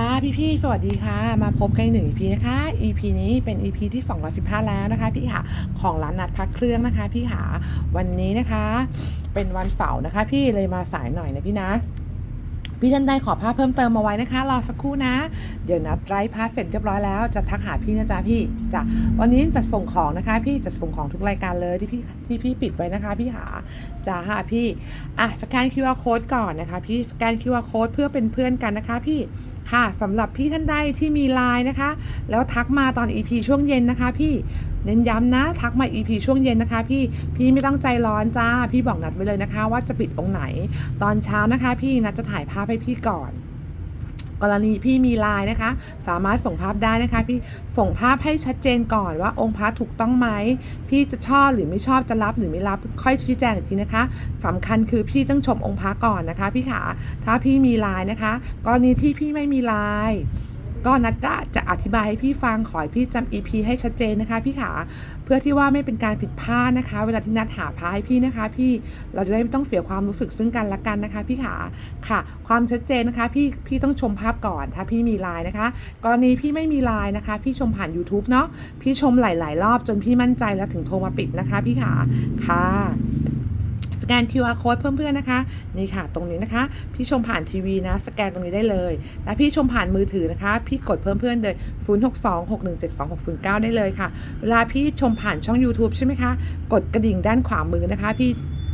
ค่ะพี่ๆสวัสดีค่ะ มาพบกันอีกหนึ่ง EP นะคะ EP นี้เป็น EP ที่ 215 แล้วนะคะ พี่ค่ะของร้านนัดพักเครื่องนะคะ พี่ค่ะวันนี้นะคะ เป็นวันเสาร์นะคะ พี่เลยมาสายหน่อยนะพี่นะพี่ท่านใดขอภาพเพิ่มเติมมาไว้นะคะรอสักครู่นะ เดี๋ยวนัดไร้พาสเสร็จเรียบร้อยแล้วจะทักหาพี่นะจ๊ะพี่จ้ะวันนี้จัดส่งของนะคะ พี่จัดส่งของทุกรายการเลยที่พี่ที่พี่ปิดไว้นะคะ พี่หาจ้าค่ะพี่อะสแกน QR code ก่อนนะคะ พี่สแกน QR code เพื่อเป็นเพื่อนกันนะคะ พี่ ค่ะสำหรับพี่ท่านใดที่มีไลน์นะคะ แล้วทักมาตอน EP ช่วงเย็นนะคะพี่เน้นย้ำนะ ทักมา EP ช่วงเย็นนะคะ พี่พี่ไม่ต้องใจร้อนจ้า พี่บอกนัดไว้เลยนะคะ ว่าจะปิดองค์ไหน ตอนเช้านะคะ พี่นัดจะถ่ายภาพให้พี่ก่อน กรณีพี่มีไลน์นะคะ สามารถส่งภาพได้นะคะ พี่ส่งภาพให้ชัดเจนก่อนว่าองค์พระถูกต้องไหมพี่จะชอบหรือไม่ชอบจะรับหรือไม่รับค่อยชี้แจงอีกทีนะคะสำคัญคือพี่ต้องชมองค์พระก่อนนะคะ พี่ขาถ้าพี่มีไลน์นะคะ กรณีที่พี่ไม่มีไลน์ ก็นัดจะจะอธิบายให้พี่ฟังขอให้พี่จำ EP ให้ชัดเจนนะคะ พี่ขาเพื่อที่ว่าไม่เป็นการผิดพลาดนะคะ เวลาที่นัดหาพระให้พี่นะคะ พี่เราจะได้ไม่ต้องเสียความรู้สึกซึ่งกันและกันนะคะ พี่ขาค่ะ ความชัดเจนนะคะพี่พี่ต้องชมภาพก่อนถ้าพี่มีไลน์นะคะ กรณีพี่ไม่มีไลน์นะคะ พี่ชมผ่าน YouTube เนาะพี่ชมหลาย ๆ รอบจนพี่มั่นใจแล้วถึงโทรมาปิดนะคะ พี่ขาค่ะ สแกน QR code เพื่อนๆนะคะ นี่ค่ะ ตรงนี้นะคะ พี่ชมผ่านทีวีนะ สแกนตรงนี้ได้เลย และพี่ชมผ่านมือถือนะคะ พี่กดเพิ่มเพื่อนเลย 0 6 2 6 1 7 2 6 0 9 ได้เลยค่ะ เวลาพี่ชมผ่านช่อง YouTube ใช่ไหมคะ กดกระดิ่งด้านขวามือนะคะ พี่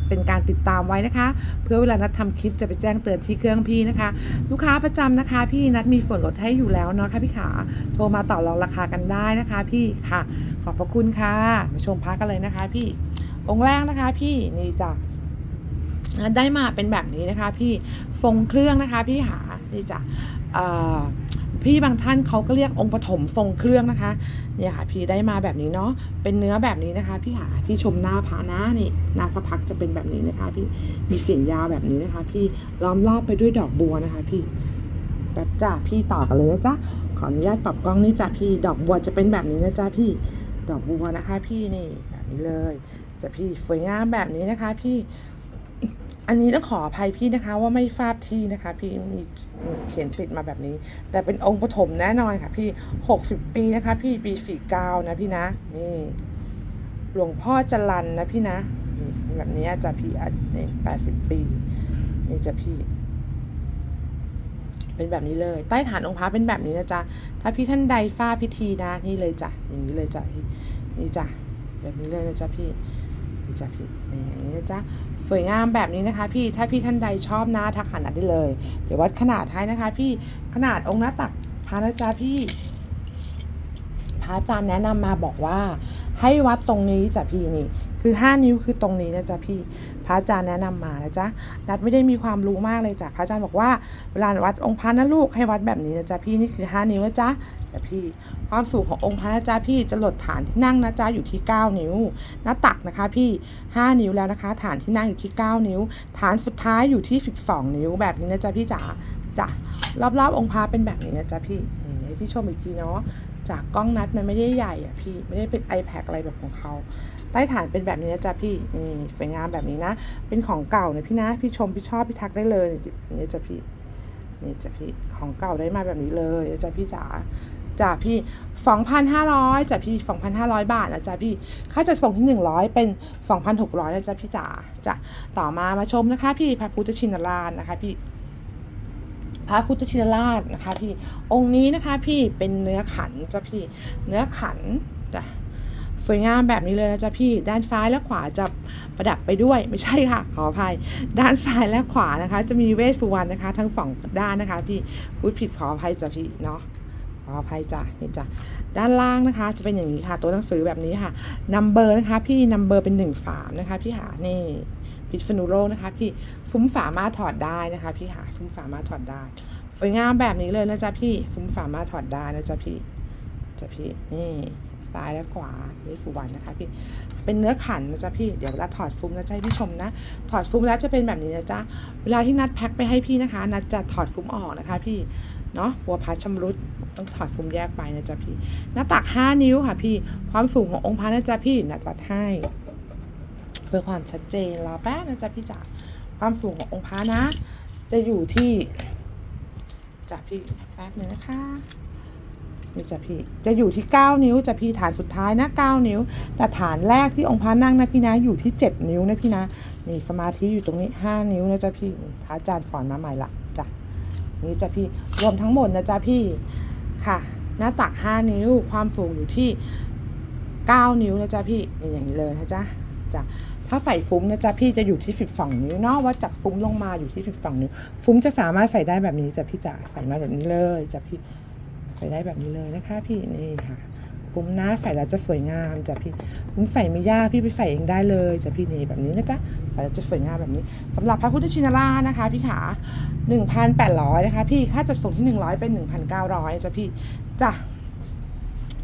เป็นการติดตามไว้นะคะ เพื่อเวลานัดทำคลิปจะไปแจ้งเตือนที่เครื่องพี่นะคะ ลูกค้าประจำนะคะ พี่นัดมีส่วนลดให้อยู่แล้วเนาะค่ะพี่ขาโทรมาต่อรองราคากันได้นะคะ พี่ค่ะ ขอบพระคุณค่ะมาชมพักกันเลยนะคะ พี่องค์แรกนะคะ พี่นี่จ้ะ ได้มาเป็นแบบนี้นะคะพี่ทรงเครื่องนะคะพี่หานี่จ้ะพี่บางท่านเขาก็เรียกองค์ปฐมทรงเครื่องนะคะเนี่ยค่ะพี่ได้มาแบบนี้เนาะเป็นเนื้อแบบนี้นะคะ พี่หาพี่ชมหน้าพระนะนี่หน้าพระพักจะเป็นแบบนี้นะคะ พี่มีเสียงยาวแบบนี้นะคะ พี่ล้อมรอบไปด้วยดอกบัวนะคะ พี่แบบจ้าพี่ต่อกันเลยนะจ๊ะขออนุญาตปรับกล้องนี่จ้ะพี่ดอกบัวจะเป็นแบบนี้นะจ๊ะพี่ดอกบัวนะคะ พี่นี่แบบนี้เลย จะพี่สวยงามแบบนี้นะคะ พี่ อันนี้ต้องขออภัยพี่นะคะว่าไม่ทราบที่นะคะ พี่มีเขียนติดมาแบบนี้ แต่เป็นองค์ปฐมแน่นอนค่ะ พี่หกสิบปีนะคะ พี่ปีสี่เก้านะพี่นะนี่ หลวงพ่อจรันนะพี่นะนี่แบบนี้จะพี่อะนี่แปดสิบปีนี่จะพี่ เป็นแบบนี้เลย ใต้ฐานองค์พระเป็นแบบนี้นะจ๊ะถ้าพี่ท่านใดฝ้าพิธีนะนี่เลยจ้ะอย่างนี้เลยจ้ะพี่นี่จ้ะแบบนี้เลยนะจ๊ะพี่ี่จะพิดนี่อย่างนี้นะจ๊ะสวยงามแบบนี้นะคะ พี่ถ้าพี่ท่านใดชอบนะทักหานัดได้เลย เดี๋ยววัดขนาดให้นะคะ พี่ขนาดองค์หน้าตักพระนะจ๊ะพี่พระอาจารย์แนะนำมาบอกว่าให้วัดตรงนี้จ้ะพี่นี่ คือ 5 นิ้วคือตรงนี้นะจ๊ะพี่ พระอาจารย์แนะนำมานะจ๊ะนัดไม่ได้มีความรู้มากเลยจ้ะพระอาจารย์บอกว่าเวลาวัดองค์พระนะลูกให้วัดแบบนี้นะจ๊ะพี่นี่คือ 5 นิ้วนะจ๊ะจ้ะพี่ ความสูงขององค์พระนะจ๊ะพี่จะหลดฐานที่นั่งนะจ๊ะอยู่ที่ 9 นิ้ว หน้าตักนะคะพี่ 5 นิ้วแล้วนะคะ ฐานที่นั่งอยู่ที่ 9 นิ้ว ฐานสุดท้ายอยู่ที่ 12 นิ้วแบบนี้นะจ๊ะพี่จ๋าจ้ะรอบๆองค์พระเป็นแบบนี้นะจ๊ะพี่นี่ให้พี่ชมอีกทีเนาะ จากกล้องนัดมันไม่ได้ใหญ่อะพี่ไม่ได้เป็น iPad อะไรแบบของเขาใต้ฐานเป็นแบบนี้นะจ๊ะพี่นี่สวยงามแบบนี้นะ เป็นของเก่าเนะพี่นะ พี่ชมพี่ชอบพี่ทักได้เลยนี่จ้ะพี่นี่จ้ะพี่ของเก่าได้มาแบบนี้เลยจ๊ะพี่จ๋าจ้ะพี่2,500จ้ะพี่2,500บาทนะจ๊ะพี่ค่าจัดส่งที่100เป็น2,600นะจ๊ะพี่จ๋าจ้ะต่อมามาชมนะคะ พี่พระพุทธชินราชนะคะพี่ พระพุทธชินราชนะคะพี่องค์นี้นะคะพี่เป็นเนื้อขันจ้ะพี่เนื้อขันจ้ะสวยงามแบบนี้เลยนะจ๊ะพี่ด้านซ้ายและขวาจะประดับไปด้วยไม่ใช่ค่ะ ขออภัย ด้านซ้ายและขวานะคะ จะมีเวทสุวรรณนะคะ ทั้งสองด้านนะคะ พี่พูดผิดขออภัยจ้ะพี่เนาะขออภัยจ้ะนี่จ้ะด้านล่างนะคะ จะเป็นอย่างนี้ค่ะ ตัวหนังสือแบบนี้ค่ะนัมเบอร์นะคะ พี่นัมเบอร์เป็นหนึ่งฝามนะคะ พี่หานี่ พิษณุโลกนะคะ พี่ฟุ้มฝามาถอดได้นะคะพี่หาฟุ้มฝามาถอดได้สวยงามแบบนี้เลยนะจ๊ะพี่ฟุ้มฝามาถอดได้นะจ๊ะพี่จ้ะพี่นี่ซ้ายและขวาเวทสุวรรณนะคะพี่เป็นเนื้อขันนะจ๊ะพี่เดี๋ยวเวลาถอดฟุ้มนะจ๊ะพี่ชมนะ ถอดฟุ้มแล้วจะเป็นแบบนี้นะจ๊ะเวลาที่นัดแพ็คไปให้พี่นะคะ นัดจะถอดฟุ้มออกนะคะ พี่เนาะหัวพระชำรุดต้องถอดฟุ้มแยกไปนะจ๊ะพี่ หน้าตัก 5 นิ้วค่ะพี่ ความสูงขององค์พระนะจ๊ะพี่นัดวัดให้ เพื่อความชัดเจนรอแป๊บนะจ๊ะพี่จ๋าความสูงขององค์พระนะ จะอยู่ที่จ้ะพี่แป๊บนึงนะคะนี่จ้ะพี่จะอยู่ที่ 9 นิ้วจ้ะพี่ฐานสุดท้ายนะ 9 นิ้ว แต่ฐานแรกที่องค์พระนั่งนะพี่นะอยู่ที่ 7 นิ้วนะพี่นะนี่สมาธิอยู่ตรงนี้ 5 นิ้วนะจ๊ะพี่พระอาจารย์สอนมาใหม่ละจ้ะนี่จ้ะพี่รวมทั้งหมดนะจ๊ะพี่ค่ะ หน้าตัก 5 นิ้วความสูงอยู่ที่ 9 นิ้วนะจ๊ะพี่นี่อย่างนี้เลยนะจ๊ะจ้ะ ถ้าใส่ฟุ้งนะจ๊ะพี่จะอยู่ที่ 12 นิ้วเนาะวัดจากฟุ้งลงมาอยู่ที่ 12 นิ้ว ฟุ้งจะสามารถใส่ได้แบบนี้จ้ะพี่จ๋าใส่มาแบบนี้เลยจ้ะพี่ใส่ได้แบบนี้เลยนะคะ พี่นี่ค่ะปุ้มน้าใส่แล้วจะสวยงามจ้ะพี่ปุ้มใส่ไม่ยากพี่ไปใส่เองได้เลยจ้ะพี่นี่แบบนี้นะจ๊ะใส่แล้วจะสวยงามแบบนี้สำหรับพระพุทธชินราชนะคะ พี่ขา1,800นะคะ พี่ค่าจัดส่งที่ 100 เป็น 1,900จ้ะพี่จ้ะ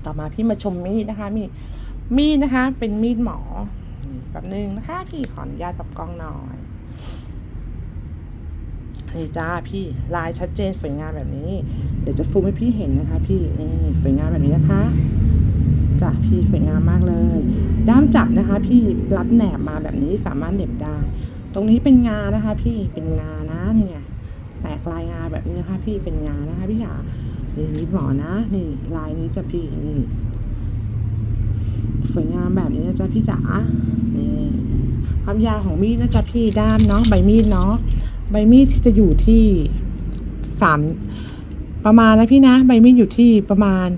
ต่อมาพี่มาชมมีดนะคะมีดมีดนะคะ เป็นมีดหมอ แบบนึงนะคะพี่ขออนุญาตปรับกล้องหน่อยนี่จ้าพี่ลายชัดเจนสวยงามแบบนี้ เดี๋ยวจะฟูมให้พี่เห็นนะคะ พี่นี่สวยงามแบบนี้นะคะจ้ะพี่สวยงามมากเลย ด้ามจับนะคะ พี่รัดแหนบมาแบบนี้สามารถเหน็บได้ ตรงนี้เป็นงานะคะ พี่เป็นงานะนี่ไงแตกลายงาแบบนี้นะคะ พี่เป็นงานะคะ พี่ขานี่มิดหมอนะ นี่ลายนี้จะพี่นี่สวยงามแบบนี้นะจ๊ะพี่จ๋า นี่ความยาวของมีดนะจ๊ะพี่ด้ามเนาะใบมีดเนาะใบมีดจะอยู่ที่สามประมาณนะพี่นะ ใบมีดอยู่ที่ประมาณ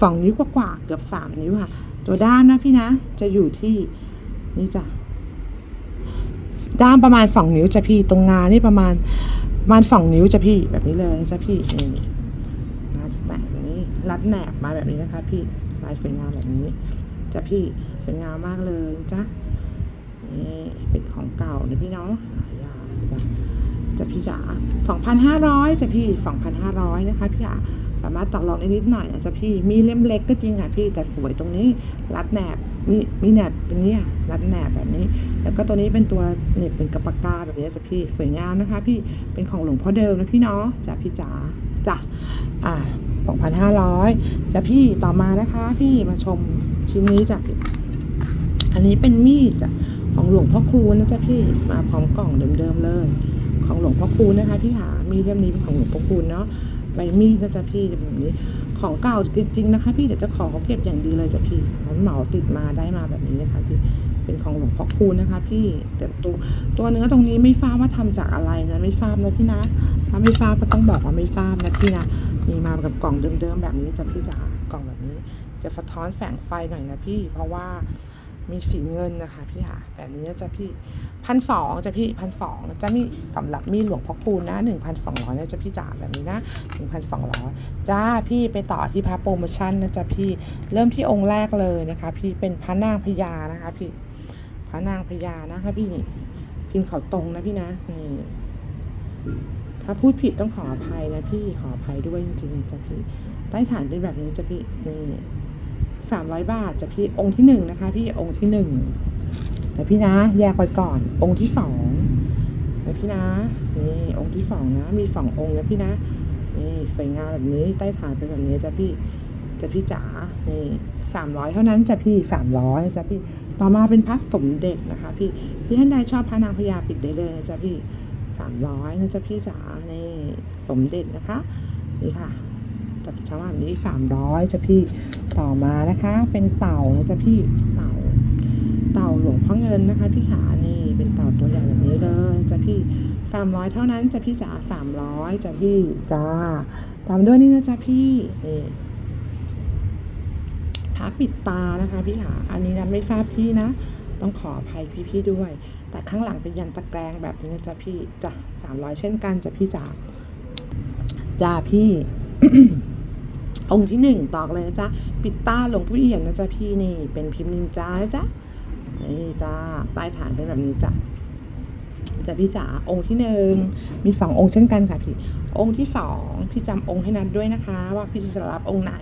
สองนิ้วกว่าเกือบสามนิ้วค่ะ ตัวด้ามนะพี่นะ จะอยู่ที่นี่จ้ะด้ามประมาณสองนิ้วจะพี่ตรงงานนี่ประมาณประมาณสองนิ้วจะพี่แบบนี้เลยจ้ะพี่นี่งานจะแตกแบบนี้ รัดแหนบมาแบบนี้นะคะ พี่ลายสวยงามแบบนี้จะพี่สวยงามมากเลยจ้ะ นี่เป็นของเก่านะพี่เนาะหายาจะจะพี่จ๋า2,500จะพี่2,500นะคะพี่จ๋าสามารถต่อรองได้นิดหน่อยนะจ๊ะพี่มีเล่มเล็กก็จริงค่ะพี่แต่สวยตรงนี้รัดแหนบมีมีแหนบเป็นนี้รัดแหนบแบบนี้ แล้วก็ตัวนี้เป็นตัวเหน็บเป็นกระปากาแบบนี้จ้ะพี่สวยงามนะคะ พี่เป็นของหลวงพ่อเดิมนะพี่เนาะจ้ะพี่จ๋าจ้ะอ่า2,500จะพี่ต่อมานะคะ พี่มาชมชิ้นนี้จ้ะอันนี้เป็นมีดจ้ะ ของหลวงพ่อครูนะจ๊ะพี่มาพร้อมกล่องเดิมๆเลย ของหลวงพ่อคูณนะคะพี่หามีเล่มนี้เป็นของหลวงพ่อคูณเนาะใบมีดนะจ๊ะพี่จะแบบนี้ของเก่าจริงๆนะคะ พี่เดี๋ยวจะขอเขาเก็บอย่างดีเลยจ้ะพี่นั้นเหมาติดมาได้มาแบบนี้นะคะพี่เป็นของหลวงพ่อคูณนะคะ พี่แต่ตัวตัวเนื้อตรงนี้ไม่ทราบว่าทำจากอะไรนะไม่ทราบนะพี่นะถ้าไม่ทราบก็ต้องบอกว่าไม่ทราบนะพี่นะมีมากับกล่องเดิมๆแบบนี้จ้ะพี่จ๋ากล่องแบบนี้ จะสะท้อนแสงไฟหน่อยนะพี่ เพราะว่า มีสีเงินนะคะพี่ค่ะแบบนี้จะพี่พันสองจะพี่พันสองนะจะมีสำหรับมีหลวงพ่อคูณนะหนึ่งพันสองร้อยนะจะพี่จ๋าแบบนี้นะหนึ่งพันสองร้อยจ้าพี่ไปต่อที่พระโปรโมชั่นนะจ๊ะพี่เริ่มที่องค์แรกเลยนะคะ พี่เป็นพระนางพญานะคะ พี่พระนางพญานะคะพี่นี่พิมพ์เขาตรงนะพี่นะนี่ถ้าพูดผิดต้องขออภัยนะพี่ขออภัยด้วยจริงๆจ้ะพี่ใต้ฐานเป็นแบบนี้จ้ะพี่นี่ สามร้อยบาทจะพี่องค์ที่หนึ่งนะคะ พี่องค์ที่หนึ่งแต่พี่นะ แยกไปก่อน องค์ที่สองแต่พี่นะนี่องค์ที่สองนะ มีสององค์นะพี่นะนี่สวยงามแบบนี้ใต้ฐานเป็นแบบนี้จ้ะพี่จะพี่จ๋านี่สามร้อยเท่านั้นจ้ะพี่สามร้อยจ้ะพี่ต่อมาเป็นพระสมเด็จนะคะ พี่พี่ท่านใดชอบพระนางพญาปิดได้เลยจ้ะพี่สามร้อยนะจ้ะพี่จ๋านี่สมเด็จนะคะนี่ค่ะ จับช้าแบบนี้สามร้อยจ้ะพี่ต่อมานะคะ เป็นเต่านะจ้ะพี่เต่า เต่าหลวงพ่อเงินนะคะพี่ขานี่เป็นเต่าตัวใหญ่แบบนี้เลยจ้ะพี่สามร้อยเท่านั้นจ้ะพี่จ๋าสามร้อยจ้ะพี่จ้าตามด้วยนี่นะจ้ะพี่นี่พระปิดตานะคะพี่ขาอันนี้นะไม่ทราบที่นะต้องขออภัยพี่ๆด้วย แต่ข้างหลังเป็นยันตะแกรงแบบนี้นะจ๊ะพี่จ้ะสามร้อยเช่นกันจ้ะพี่จ๋าจ้าพี่ องค์ที่หนึ่งตอกเลยนะจ๊ะ ปิดตาหลวงผู้เอี่ยมนะจ๊ะพี่นี่เป็นพิมพ์นินจานะจ๊ะนี่จ้าใต้ฐานเป็นแบบนี้จ้ะจะพี่จ๋าองค์ที่หนึ่งมีสององค์เช่นกันค่ะพี่องค์ที่สองพี่จำองค์ให้นัดด้วยนะคะ ว่าพี่จะรับองค์ไหน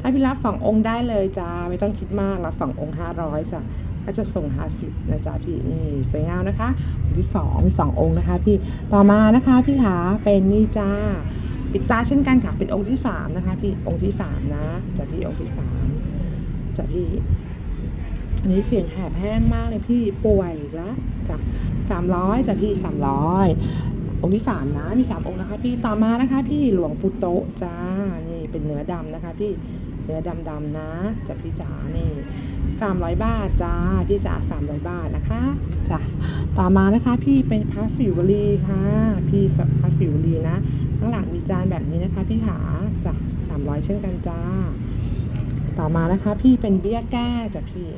ถ้าพี่รับสององค์ได้เลยจ้าไม่ต้องคิดมากรับสององค์ห้าร้อยจ้ะก็จะส่งหาฟิบนะจ๊ะพี่นี่สวยงามนะคะองค์ที่สองมีสององค์นะคะ พี่ต่อมานะคะพี่ขาเป็นนี่จ้า ปิดตาเช่นกันค่ะ เป็นองค์ที่สามนะคะ พี่องค์ที่สามนะจ้ะพี่องค์ที่สามจ้ะพี่ อันนี้เสียงแหบแห้งมากเลยพี่ป่วยอีกแล้วจากสามร้อยจ้ะพี่สามร้อยองค์ที่สามนะมีสามองค์นะคะ พี่ต่อมานะคะ พี่หลวงปู่โตจ้านี่เป็นเนื้อดำนะคะ พี่เนื้อดำดำๆนะจะพี่จ๋านี่สามร้อยบาทจ้าพี่จ๋าสามร้อยบาทนะคะจ้ะต่อมานะคะ พี่เป็นพระฟิวลีค่ะ พี่พระฟิวลีนะ ข้างหลังมีจานแบบนี้นะคะพี่ขาจ้ะสามร้อยเช่นกันจ้า ต่อมานะคะ พี่เป็นเบี้ยแก้จ้ะพี่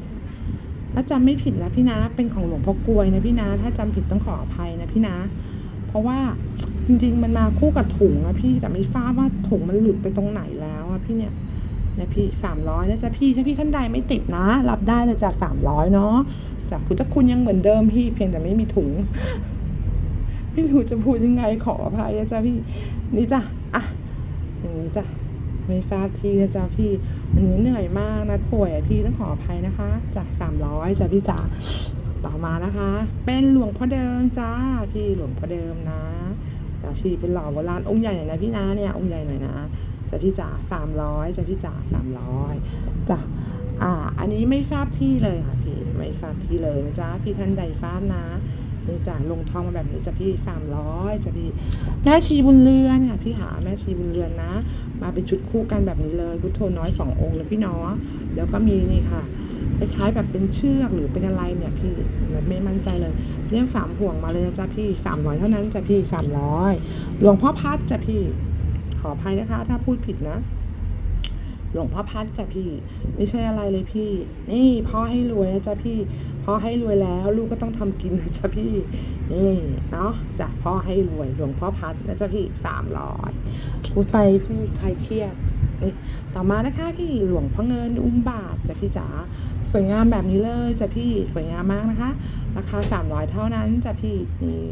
ถ้าจำไม่ผิดนะพี่นะ เป็นของหลวงพ่อกลวยนะพี่นะ ถ้าจำผิดต้องขออภัยนะพี่นะ เพราะว่าจริง ๆ มันมาคู่กับถุงอะพี่แต่ไม่ทราบว่าถุงมันหลุดไปตรงไหนแล้วอะพี่เนี่ยนะพี่สามร้อยนะจ๊ะพี่ถ้าพี่ท่านใดไม่ติดนะ รับได้เลยจากสามร้อยเนาะจากพุทธคุณยังเหมือนเดิมพี่เพียงแต่ไม่มีถุง ไม่รู้จะพูดยังไงขออภัยนะจ๊ะพี่นี่จ้ะอะอย่างนี้จ้ะไม่ทราบทีนะจ๊ะพี่วันนี้เหนื่อยมากนัดป่วยพี่ต้องขออภัยนะคะจากสามร้อยจ้ะพี่จ๋าต่อมานะคะ เป็นหลวงพ่อเดิมจ้าพี่หลวงพ่อเดิมนะจ้ะพี่เป็นหล่อโบราณองค์ใหญ่หน่อยนะพี่นะเนี่ยองค์ใหญ่หน่อยนะจ้ะพี่จ๋าสามร้อยจ้ะพี่จ๋าสามร้อยจ้ะอ่า อันนี้ไม่ทราบที่เลยค่ะพี่ ไม่ทราบที่เลยนะจ๊ะพี่ท่านใดทราบนะ นี่จ้ะลงทองมาแบบนี้จะพี่สามร้อยจะพี่แม่ชีบุญเรือนค่ะพี่หาแม่ชีบุญเรือนนะ มาเป็นชุดคู่กันแบบนี้เลยพุทโธน้อยสององค์เลยพี่เนาะแล้วก็มีนี่ค่ะคล้ายๆแบบเป็นเชือกหรือเป็นอะไรเนี่ยพี่ไม่มั่นใจเลยเรียกสามห่วงมาเลยนะจ๊ะพี่สามร้อยเท่านั้นจ้ะพี่สามร้อยหลวงพ่อพัดจ้ะพี่ ขออภัยนะคะ ถ้าพูดผิดนะ หลวงพ่อพัดจ้ะพี่ ไม่ใช่อะไรเลยพี่ นี่พ่อให้รวยนะจ๊ะพี่พ่อให้รวยแล้ว ลูกก็ต้องทำกินนะจ๊ะพี่ นี่เนาะจ้ะพ่อให้รวยหลวงพ่อพัดนะจ๊ะพี่สามร้อยพูดไปพี่ใครเครียดเอ้ยต่อมานะคะพี่หลวงพ่อเงินอุ้มบาทจ้ะพี่จ๋าสวยงามแบบนี้เลยจ้ะพี่สวยงามมากนะคะราคา300 เท่านั้นจ้ะพี่นี่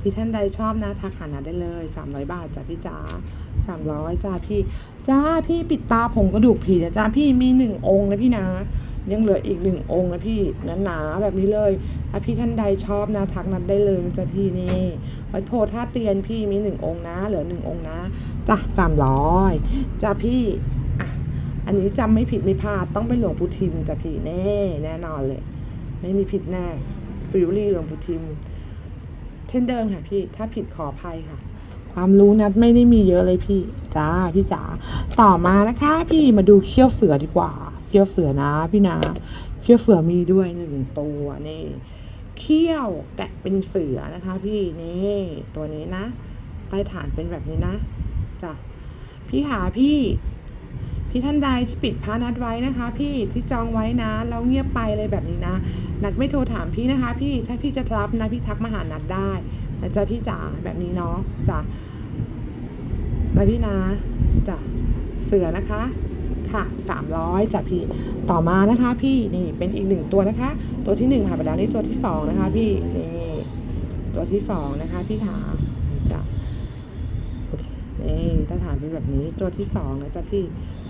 พี่ท่านใดชอบนะทักหานาได้เลย 300 บาทจ้ะพี่จ๋า 300จ้าพี่ จ้าพี่ปิดตาผงกระดูกผีนะจ้าพี่มีหนึ่งองค์นะพี่นะ ยังเหลืออีกหนึ่งองค์นะพี่หนาๆแบบนี้เลย ถ้าพี่ท่านใดชอบนะทักนัดได้เลยจ้ะพี่นี่วัดโพธาเตียนพี่มีหนึ่งองค์นะ เหลือหนึ่งองค์นะจ้ะสามร้อยจ้ะพี่อะอันนี้จำไม่ผิดไม่พลาดต้องเป็นหลวงปู่ทิมจ้ะพี่แน่แน่นอนเลย ไม่มีผิดแน่ฟิลลี่หลวงปู่ทิม เช่นเดิมค่ะพี่ถ้าผิดขออภัยค่ะ ความรู้นัดไม่ได้มีเยอะเลยพี่จ้าพี่จ๋าต่อมานะคะ พี่มาดูเขี้ยวเสือดีกว่าเขี้ยวเสือนะ พี่นะเขี้ยวเสือมีด้วยหนึ่งตัวนี่เขี้ยวแกะเป็นเสือนะคะ พี่นี่ตัวนี้นะใต้ฐานเป็นแบบนี้นะจ้ะพี่หาพี่ พี่ท่านใดที่ปิดพานัดไว้นะคะ พี่ที่จองไว้นะแล้วเงียบไปเลยแบบนี้นะ นัดไม่โทรถามพี่นะคะ พี่ถ้าพี่จะรับนะพี่ทักมาหานัดได้นะจ๊ะพี่จ๋าแบบนี้เนาะจ้ะนะพี่นะจ้ะเสือนะคะค่ะสามร้อยจ้ะพี่ต่อมานะคะ พี่นี่เป็นอีกหนึ่งตัวนะคะ ตัวที่หนึ่งค่ะไปแล้วนี่ตัวที่สองนะคะ พี่นี่ตัวที่สองนะคะ พี่ขาจ้ะนี่ตาฐานเป็นแบบนี้ตัวที่สองนะจ๊ะพี่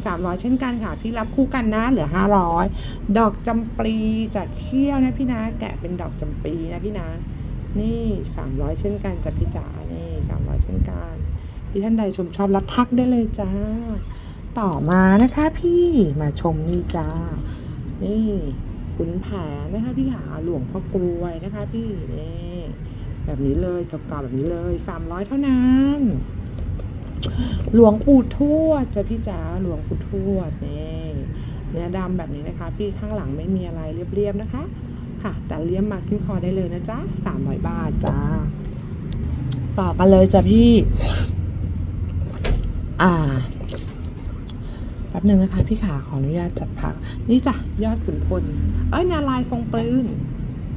สามร้อยเช่นกันค่ะ พี่รับคู่กันนะเหลือห้าร้อยดอกจำปลีจากเขี้ยวนะพี่นะ แกะเป็นดอกจำปลีนะพี่นะ นี่สามร้อยเช่นกันจ้ะพี่จ๋านี่สามร้อยเช่นกันพี่ท่านใดชมชอบรับทักได้เลยจ้า ต่อมานะคะพี่มาชมนี่จ้า นี่ขุนแผนนะคะพี่หาหลวงพ่อกรวยนะคะพี่นี่แบบนี้เลยเก่าๆแบบนี้เลยสามร้อยเท่านั้น หลวงปู่ทวดจะพี่จ๋าหลวงปู่ทวดนี่เนื้อดำแบบนี้นะคะ พี่ข้างหลังไม่มีอะไรเรียบๆนะคะ ค่ะ แต่เลี้ยมมาขึ้นคอได้เลยนะจ๊ะสามร้อยบาทจ้าต่อกันเลยจ้ะพี่ อ่าแป๊บหนึ่งนะคะ พี่ขาขออนุญาตจับผัก นี่จ้ะยอดขุนพล เอ้ยนาลายทรงปืน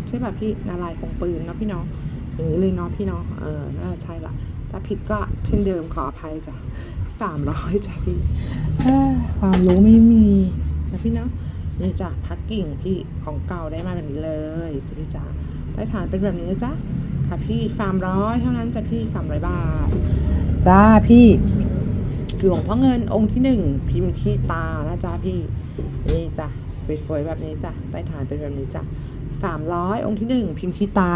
ใช่ป่ะพี่นาลายทรงปืนเนาะพี่น้องอย่างนี้เลยเนาะพี่เนาะเออน่าจะใช่ละ ถ้าผิดก็เช่นเดิมขออภัยจ้ะสามร้อยจ้ะพี่เอ้อความรู้ไม่มีนะพี่เนาะนี่จ้ะพักกิ่งพี่ของเก่าได้มาแบบนี้เลยจ้ะพี่จ๋าใต้ฐานเป็นแบบนี้นะจ๊ะค่ะพี่สามร้อยเท่านั้นจ้ะพี่สามร้อยบาทจ้าพี่หลวงพ่อเงินองค์ที่หนึ่งพิมพ์ขี้ตานะจ๊ะพี่นี่จ้ะสวยๆแบบนี้จ้ะใต้ฐานเป็นแบบนี้จ้ะสามร้อยองค์ที่หนึ่งพิมพ์ขี้ตา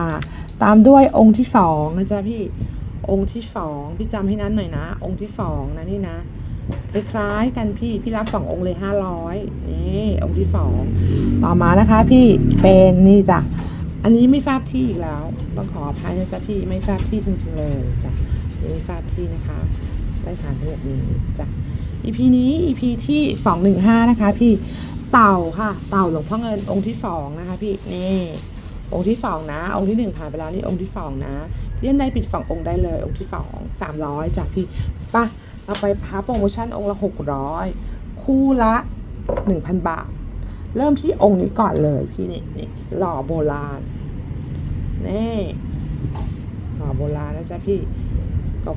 ตามด้วยองค์ที่สองนะจ๊ะพี่ องค์ที่สองพี่จำให้นั้นหน่อยนะ องค์ที่สองนะนี่นะคล้ายๆกันพี่พี่รับสององค์เลยห้าร้อยนี่องค์ที่สองต่อมานะคะ พี่เป็นนี่จ้ะอันนี้ไม่ทราบที่อีกแล้วต้องขออภัยนะจ๊ะพี่ไม่ทราบที่จริงๆเลยจ้ะไม่ทราบที่นะคะได้ฐานทั้งหมดนี้จ้ะ EP นี้ EP ที่สองหนึ่งห้านะคะ พี่เต่าค่ะ เต่าหลวงพ่อเงินองค์ที่สองนะคะ พี่นี่ องค์ที่สองนะ องค์ที่หนึ่งผ่านไปแล้วนี่องค์ที่สองนะพี่ยนได้ปิดสององค์ได้เลย องค์ที่สองสามร้อยจ้ะพี่ป่ะเราไปพาโปรโมชั่นองค์ละหกร้อยคู่ละหนึ่งพันบาท เริ่มที่องค์นี้ก่อนเลยพี่นี่นี่หล่อโบราณนี่หล่อโบราณนะจ๊ะพี่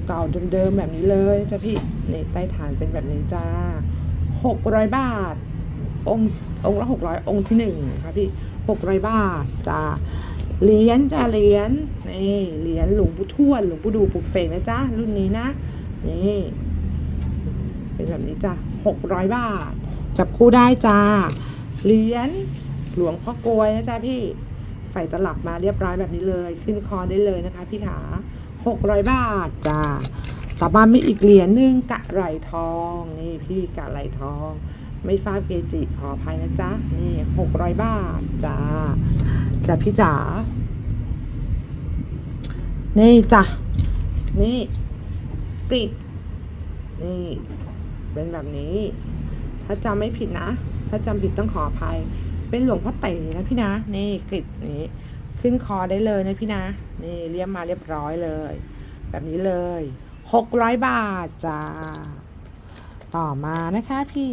เก่าๆเดิมๆแบบนี้เลยจ้ะพี่นี่ใต้ฐานเป็นแบบนี้จ้าหกร้อยบาท องค์องค์ละหกร้อยองค์ที่หนึ่งค่ะพี่ หกร้อยบาทจ้าเหรียญจ้าเหรียญนี่เหรียญหลวงปู่ทวดหลวงปู่ดูปลุกเสกนะจ้ารุ่นนี้นะนี่เป็นแบบนี้จ้าหกร้อยบาท จับคู่ได้จ้าเหรียญหลวงพ่อกลวยนะจ้าพี่ใส่ตลับมาเรียบร้อยแบบนี้เลย ขึ้นคอได้เลยนะคะ พี่ขาหกร้อยบาทจ้าต่อมามีอีกเหรียญหนึ่งกะไหลทองนี่พี่กะไหลทอง ไม่ทราบเกจิขออภัยนะจ๊ะ นี่หกร้อยบาทจ้าจ้ะพี่จ๋า นี่จ้ะ นี่กริดนี่ เป็นแบบนี้ ถ้าจำไม่ผิดนะ ถ้าจำผิดต้องขออภัย เป็นหลวงพ่อเต๋นะพี่นะ นี่กริดนี้ ขึ้นคอได้เลยนะพี่นะ นี่เรียบมาเรียบร้อยเลย แบบนี้เลยหกร้อยบาทจ้า ต่อมานะคะพี่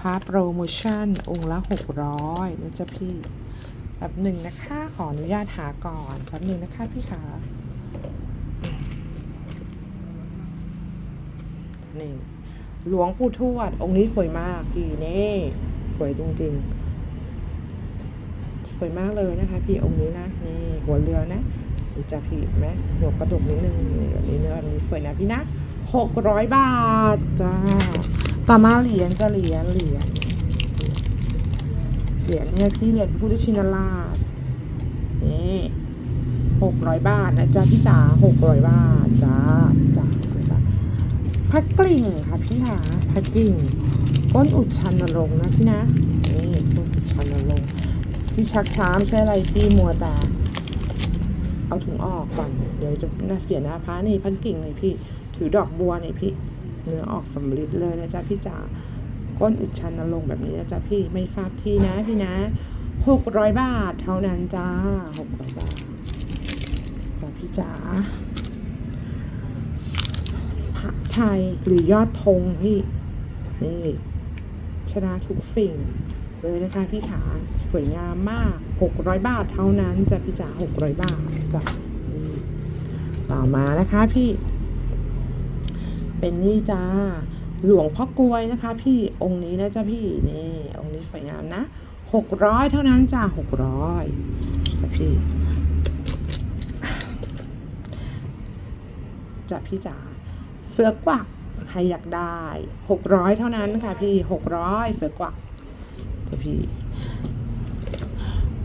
พาโปรโมชั่น องค์ละหกร้อยนะจ๊ะพี่แบบหนึ่งนะคะ ขออนุญาตหาก่อนแบบหนึ่งนะคะพี่ขานี่หลวงปู่ทวด องค์นี้สวยมากพี่นี่สวยจริง ๆ สวยมากเลยนะคะ พี่องค์นี้นะนี่หัวเรือนะนี่จะพี่ไหมหัวกระดกนิดนึงนี่แบบนี้เนื้อนี้สวยนะพี่นะหกร้อยบาทจ้า ต่อมาเหรียญจะเหรียญเหรียญเหรียญเนี่ยพี่เหรียญพุทธชินราชนี่หกร้อยบาทนะจ๊ะพี่จ๋าหกร้อยบาทจ้าจ้าจ้าพักกลิ่งค่ะพี่หาพักกลิ่งก้นอุดชันนรงนะพี่นะนี่ก้นอุดชันนรงที่ชักช้ามใช่อะไรที่มัวต่เอาถุงออกก่อน เดี๋ยวจะน่าเสียหน้าพระนี่พันกิ่งเลยพี่ ถือดอกบัวนี่พี่ เนื้อออกสำลิดเลยนะจ๊ะพี่จ๋าก้นอุดชันนรงแบบนี้นะจ๊ะพี่ไม่ทราบที่นะพี่นะหกร้อยบาทเท่านั้นจ้าหกร้อยบาทจ้าพี่จ๋าพระชัยหรือยอดธงพี่นี่ชนะทุกสิ่งเลยนะคะพี่ขาสวยงามมาก 600 บาทเท่านั้นจ้ะพี่จ๋า600 บาทจ้ะต่อมานะคะพี่ เป็นนี่จ้าหลวงพ่อกลวยนะคะ พี่องค์นี้นะจ้ะพี่นี่องค์นี้สวยงามนะ600เท่านั้นจ้ะ600จ้ะพี่จ้ะพี่จ๋าเฟือกกวักใครอยากได้600เท่านั้นค่ะ พี่600เฟือกกวักจ้ะพี่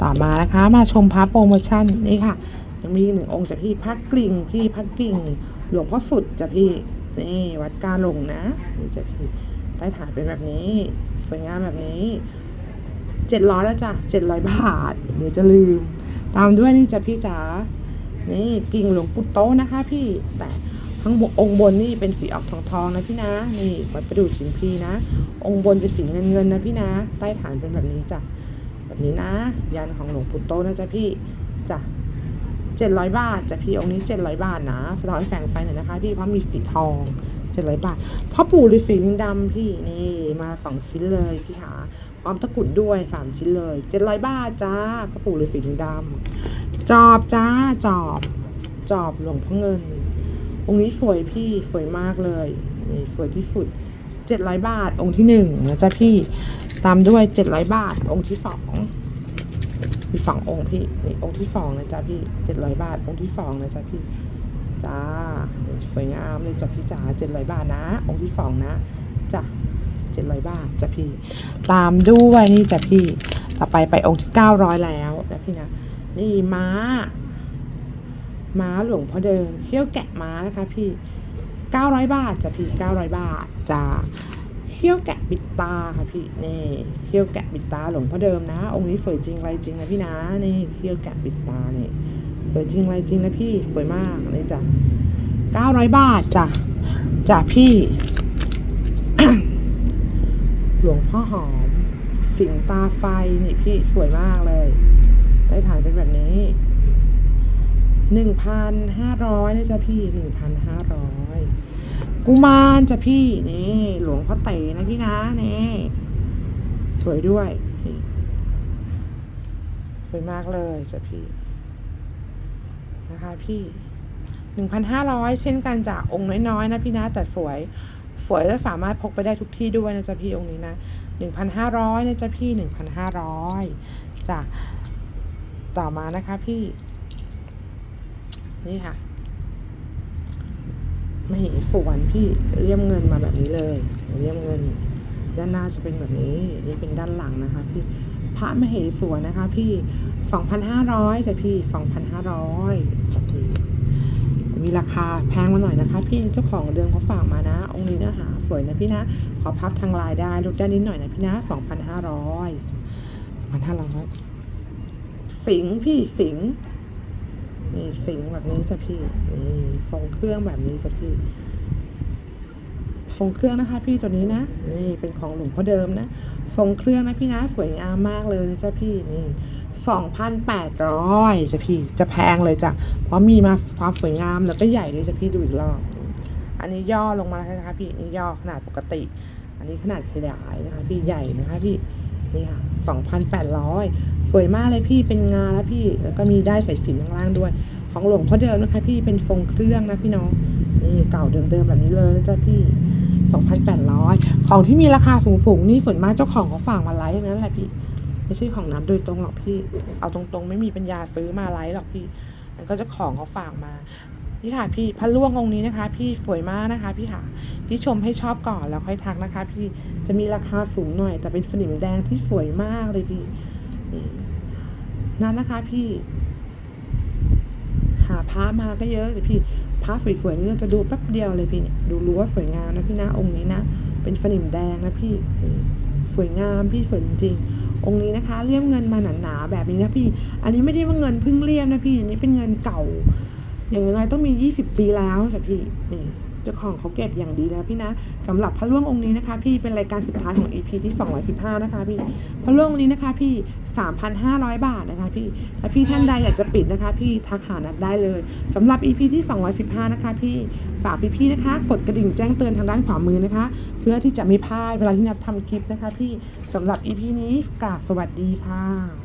ต่อมานะคะ มาชมพระโปรโมชั่นนี่ค่ะยังมีอีกหนึ่งองค์จ้ะพี่พักกลิ่งพี่พักกลิ่ง หลวงพ่อสุดจ้ะพี่ นี่วัดกาหลงนะนี่จะพี่ใต้ฐานเป็นแบบนี้สวยงามแบบนี้เจ็ดร้อยแล้วจ้ะเจ็ดร้อยบาท เดี๋ยวจะลืม ตามด้วยนี่จ้ะพี่จ๋านี่กิ่งหลวงปู่โตนะคะพี่แต่ข้างบนองค์บนนี่เป็นสีออกทองทองนะพี่นะ นี่วัดประดูชิมพีนะ องค์บนเป็นสีเงินเงินนะพี่นะ ใต้ฐานเป็นแบบนี้จ้ะแบบนี้นะ ยันของหลวงปู่โตนะจ๊ะพี่จ้ะ เจ็ดร้อยบาทจ้ะพี่องค์นี้เจ็ดร้อยบาทนะสะท้อนแสงไฟหน่อยนะคะ พี่เพราะมีสีทองเจ็ดร้อยบาทพ่อปู่ฤาษีลิงดำพี่นี่มาสองชิ้นเลยพี่หาพร้อมตะกุดด้วยสามชิ้นเลยเจ็ดร้อยบาทจ้าพ่อปู่ฤาษีลิงดำจอบจ้าจอบจอบหลวงพ่อเงิน องค์นี้สวยพี่สวยมากเลยนี่สวยที่สุดเจ็ดร้อยบาทองค์ที่หนึ่งนะจ๊ะพี่ตามด้วยเจ็ดร้อยบาทองค์ที่สอง มีสององค์พี่นี่องค์ที่สองนะจ๊ะพี่เจ็ดร้อยบาท องค์ที่สองนะจ๊ะพี่จ้าสวยงามเลยจ้ะพี่จ๋าเจ็ดร้อยบาทนะ องค์ที่สองนะจ้ะเจ็ดร้อยบาทจ้ะพี่ ตามด้วยนี่จ้ะพี่ต่อไปไปองค์ที่เก้าร้อยแล้วนะพี่นะนี่ม้า ม้าหลวงพ่อเดิมเขี้ยวแกะม้านะคะพี่900บาทจ้ะพี่900บาทจ้า เขี้ยวแกะปิดตาค่ะพี่นี่เขี้ยวแกะปิดตาหลวงพ่อเดิมนะ องค์นี้สวยจริงไรจริงนะพี่นะนี่เขี้ยวแกะปิดตาเนี่ยสวยจริงไรจริงนะพี่สวยมากนี่จ้ะเก้าร้อยบาทจ้ะจ้ะพี่ หลวงพ่อหอมสิงตาไฟนี่พี่สวยมากเลยใต้ฐานเป็นแบบนี้หนึ่งพันห้าร้อยนะจ๊ะพี่หนึ่งพันห้าร้อย กุมารจ้ะพี่นี่หลวงพ่อเต๋นะพี่นะนี่สวยด้วยนี่สวยมากเลยจ้ะพี่นะคะพี่หนึ่งพันห้าร้อยเช่นกันจากองค์น้อยๆนะพี่นะแต่สวยสวยและสามารถพกไปได้ทุกที่ด้วยนะจ๊ะพี่องค์นี้นะหนึ่งพันห้าร้อยนะจ๊ะพี่หนึ่งพันห้าร้อยจ้ะต่อมานะคะพี่ นี่ค่ะ ม่เห็นสวนพี่เลี่ยมเงินมาแบบนี้เลยเลี่ยมเงิน ด้านหน้าจะเป็นแบบนี้นี่เป็นด้านหลังนะคะพี่พระมเหสวนนะคะพี่สองพันห้าร้อยจ้ะพี่สองพันห้าร้อยจ้ะพี่มีราคาแพงมาหน่อยนะคะ พี่เจ้าของเดิมเขาฝากมานะ องค์นี้เนื้อหาสวยนะพี่นะ ขอพับทางลายได้ลดได้นิดหน่อยนะพี่นะสองพันห้าร้อยพันห้าร้อยสิงพี่สิงห์ นี่สิงแบบนี้จ้ะพี่นี่ทรงเครื่องแบบนี้จ้ะพี่ทรงเครื่องนะคะพี่ตัวนี้นะ นี่เป็นของหลวงพ่อเดิมนะทรงเครื่องนะพี่นะสวยงามมากเลยนะจ๊ะพี่นี่สองพันแปดร้อยจ้ะพี่จะแพงเลยจ้ะเพราะมีมาความสวยงามแล้วก็ใหญ่ด้วยจ้ะพี่ดูอีกรอบ อันนี้ย่อลงมาแล้วนะคะพี่นี่ย่อขนาดปกติ อันนี้ขนาดขยายนะคะ พี่ใหญ่นะคะพี่ นี่ค่ะสองพันแปดร้อยสวยมากเลยพี่เป็นงาแล้วพี่แล้วก็มีได้ใส่สินข้างล่างด้วย ของหลวงพ่อเดิมนะคะ พี่เป็นทรงเครื่องนะพี่น้องนี่เก่าเดิมๆแบบนี้เลยนะจ๊ะพี่2,800 ของที่มีราคาสูงๆ นี่ส่วนมากเจ้าของเขาฝากมาไลฟ์ทั้งนั้นแหละพี่ ไม่ใช่ของน้ำโดยตรงหรอกพี่ เอาตรงๆ ไม่มีปัญญาซื้อมาไลฟ์หรอกพี่ มันก็เจ้าของเขาฝากมา นี่ค่ะพี่พระล่วงองค์นี้นะคะ พี่สวยมากนะคะ พี่ค่ะพี่ชมให้ชอบก่อนแล้วค่อยทักนะคะ พี่จะมีราคาสูงหน่อย แต่เป็นสนิมแดงที่สวยมากเลยพี่นี่นั่นนะคะ พี่หาพระมาก็เยอะเลยพี่พระสวยๆนี่เราจะดูแป๊บเดียวเลยพี่เนี่ยดูรู้ว่าสวยงามนะพี่นะองค์นี้นะเป็นสนิมแดงนะพี่สวยงามพี่สวยจริงๆ องค์นี้นะคะเลี่ยมเงินมาหนาๆแบบนี้นะพี่ อันนี้ไม่ได้ว่าเงินเพิ่งเลี่ยมนะพี่อันนี้เป็นเงินเก่า อย่างน้อยต้องมี 20 ปีแล้วจ้ะพี่นี่เจ้าของเขาเก็บอย่างดีนะพี่นะสำหรับพระล่วงองค์นี้นะคะ พี่เป็นรายการสุดท้ายของ EP ที่ 215 นะคะพี่พระล่วงองค์นี้นะคะ พี่ 3,500 บาทนะคะ พี่ถ้าพี่ท่านใดอยากจะปิดนะคะ พี่ทักหานัดได้เลยสำหรับ EP ที่ 215 นะคะ พี่ฝากพี่ๆนะคะ กดกระดิ่งแจ้งเตือนทางด้านขวามือนะคะ เพื่อที่จะไม่พลาดเวลาที่นัดทำคลิปนะคะ พี่สำหรับ EP นี้กราบสวัสดีค่ะ